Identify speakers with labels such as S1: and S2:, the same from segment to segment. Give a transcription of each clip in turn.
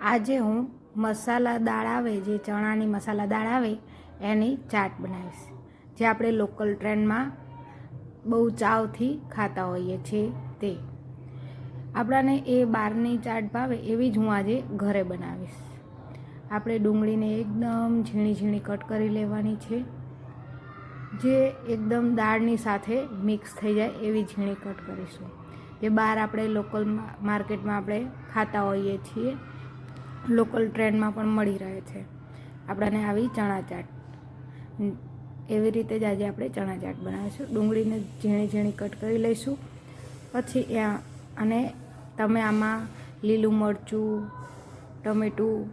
S1: આજે હું મસાલા દાળ આવે, જે ચણાની મસાલા દાળ આવે, એની ચાટ બનાવીશ. જે આપણે લોકલ ટ્રેન્ડમાં બહુ ચાવથી ખાતા હોઈએ છીએ તે. આપણાને એ બહારની ચાટ ભાવે એવી જ હું આજે ઘરે બનાવીશ. આપણે ડુંગળીને એકદમ ઝીણી ઝીણી કટ કરી લેવાની છે. જે એકદમ દાળની સાથે મિક્સ થઈ જાય એવી ઝીણી કટ કરીશું. જે બહાર આપણે લોકલ માર્કેટમાં આપણે ખાતા હોઈએ છીએ. લોકલ ટ્રેન્ડમાં પણ મળી રહે છે. આપણાને આવી ચણા ચાટ એવી રીતે જ આજે આપણે ચણા ચાટ બનાવીશું. ડુંગળીને ઝીણી ઝીણી કટ કરી લઈશું. પછી ત્યાં અને તમે આમાં લીલું મરચું, ટમેટું,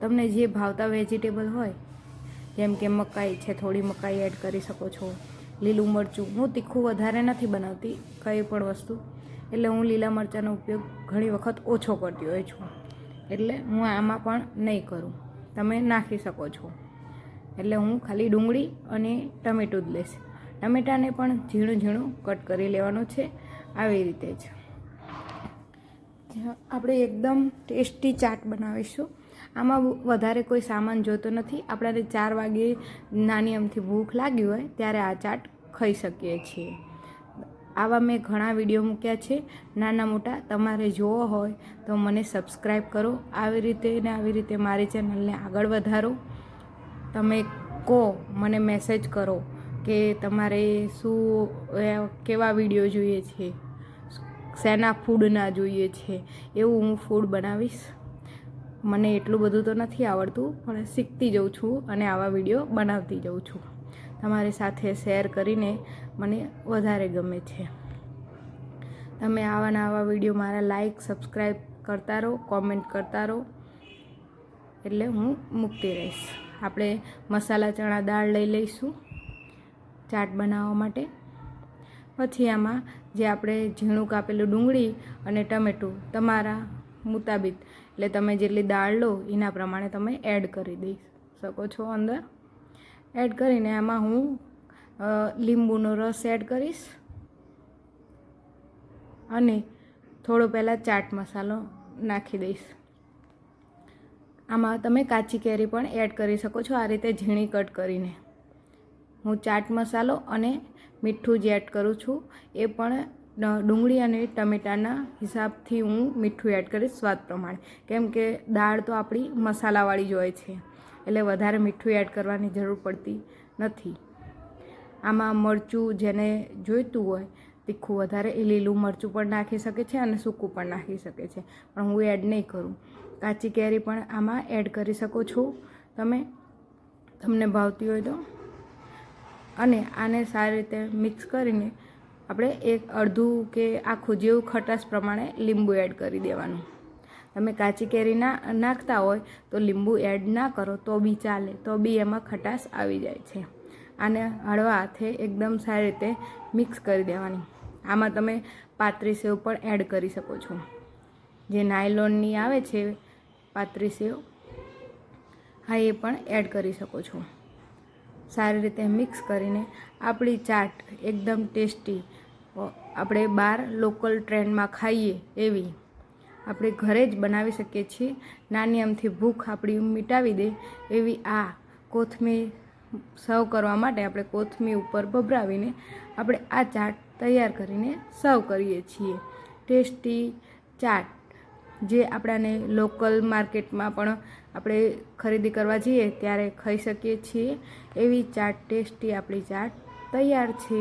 S1: તમને જે ભાવતા વેજીટેબલ હોય, જેમ કે મકાઈ છે, થોડી મકાઈ એડ કરી શકો છો. લીલું મરચું, હું તીખું વધારે નથી બનાવતી, કંઈ પણ વસ્તુ. એટલે હું લીલા મરચાંનો ઉપયોગ ઘણી વખત ઓછો કરતી હોય છું. એટલે હું આમાં પણ નહીં કરું. તમે નાખી શકો છો. એટલે હું ખાલી ડુંગળી અને ટમેટું જ લઈશ. ટમેટાને પણ ઝીણું ઝીણું કટ કરી લેવાનું છે. આવી રીતે જ. આપણે એકદમ ટેસ્ટી ચાટ બનાવીશું. આમાં વધારે કોઈ સામાન જોતો નથી. આપણાને ચાર વાગે નાની અમથી ભૂખ લાગી હોય ત્યારે આ ચાટ ખાઈ શકીએ છીએ. આવા મેં ઘણા વીડિયો મૂક્યા છે. નાના મોટા, તમારે જોવો હોય તો મને સબસ્ક્રાઈબ કરો. આવી રીતે ને આવી રીતે મારી ચેનલને આગળ વધારો. તમે કહો, મને મેસેજ કરો કે તમારે શું કેવા વીડિયો જોઈએ છે? શેના ફૂડના જોઈએ છે? એવું હું ફૂડ બનાવીશ. મને એટલું બધું તો નથી આવડતું, પણ શીખતી જઉં છું અને આવા વીડિયો બનાવતી જઉં છું. તમારી સાથે શેર કરીને મને વધારે ગમે છે. તમે આવા નવા વીડિયો મારા લાઈક સબસ્ક્રાઈબ કરતા રહો કોમેન્ટ કરતા રહો. એટલે હું મૂકતી રહીશ. આપણે મસાલા ચણા દાળ લઈ લઈશું ચાટ બનાવવા માટે. પછી આમાં જે આપણે ઝીણું કાપેલું ડુંગળી અને ટમેટું તમારા મુતાબિક. એટલે તમે જેટલી દાળ લો, એના પ્રમાણે તમે એડ કરી દઈ શકો છો અંદર. એડ કરીને એમાં હું લીંબુનો રસ એડ કરીશ. અને થોડો પહેલાં ચાટ મસાલો નાખી દઈશ. આમાં તમે કાચી કેરી પણ એડ કરી શકો છો, આ રીતે ઝીણી કટ કરીને. હું ચાટ મસાલો અને મીઠું જે એડ કરું છું, એ પણ ડુંગળી અને ટમેટાના હિસાબથી હું મીઠું એડ કરીશ સ્વાદ પ્રમાણે. કેમ કે દાળ તો આપણી મસાલાવાળી જ હોય છે. એટલે વધારે મીઠું એડ કરવાની જરૂર પડતી નથી. આમાં મરચું જેને જોઈતું હોય, તીખું વધારે એ લીલું મરચું પણ નાખી શકે છે અને સૂકું પણ નાખી શકે છે. પણ હું એડ નહીં કરું. કાચી કેરી પણ આમાં એડ કરી શકો છો તમે. તમને ભાવતી હોય તો. અને આને સારી રીતે મિક્સ કરીને આપણે એક અડધું કે આખું જેવું ખટાશ પ્રમાણે લીંબુ એડ કરી દેવાનું. તમે કાચી કેરી ના નાખતા હોય તો લીંબુ એડ ના કરો, તો બી ચાલે, તો બી એમાં ખટાશ આવી જાય છે. આને હળવા હાથે એકદમ સારી રીતે મિક્સ કરી દેવાની. આમાં તમે પાતરી સેવ પણ એડ કરી શકો છો. જે નાયલોનની આવે છે પાતરી સેવ, હા, એ પણ એડ કરી શકો છો. સારી રીતે મિક્સ કરીને આપણી ચાટ એકદમ ટેસ્ટી આપણે બહાર લોકલ ટ્રેન્ડમાં ખાઈએ એવી આપણે ઘરે જ બનાવી શકીએ છીએ. નાની અમથી ભૂખ આપણી મિટાવી દે એવી આ કોથમીર સર્વ કરવા માટે આપણે કોથમીર ઉપર ભભરાવીને આપણે આ ચાટ તૈયાર કરીને સર્વ કરીએ છીએ. ટેસ્ટી ચાટ જે આપણાને લોકલ માર્કેટમાં પણ આપણે ખરીદી કરવા જઈએ ત્યારે ખાઈ શકીએ છીએ. એવી ચાટ ટેસ્ટી આપણી ચાટ તૈયાર છે.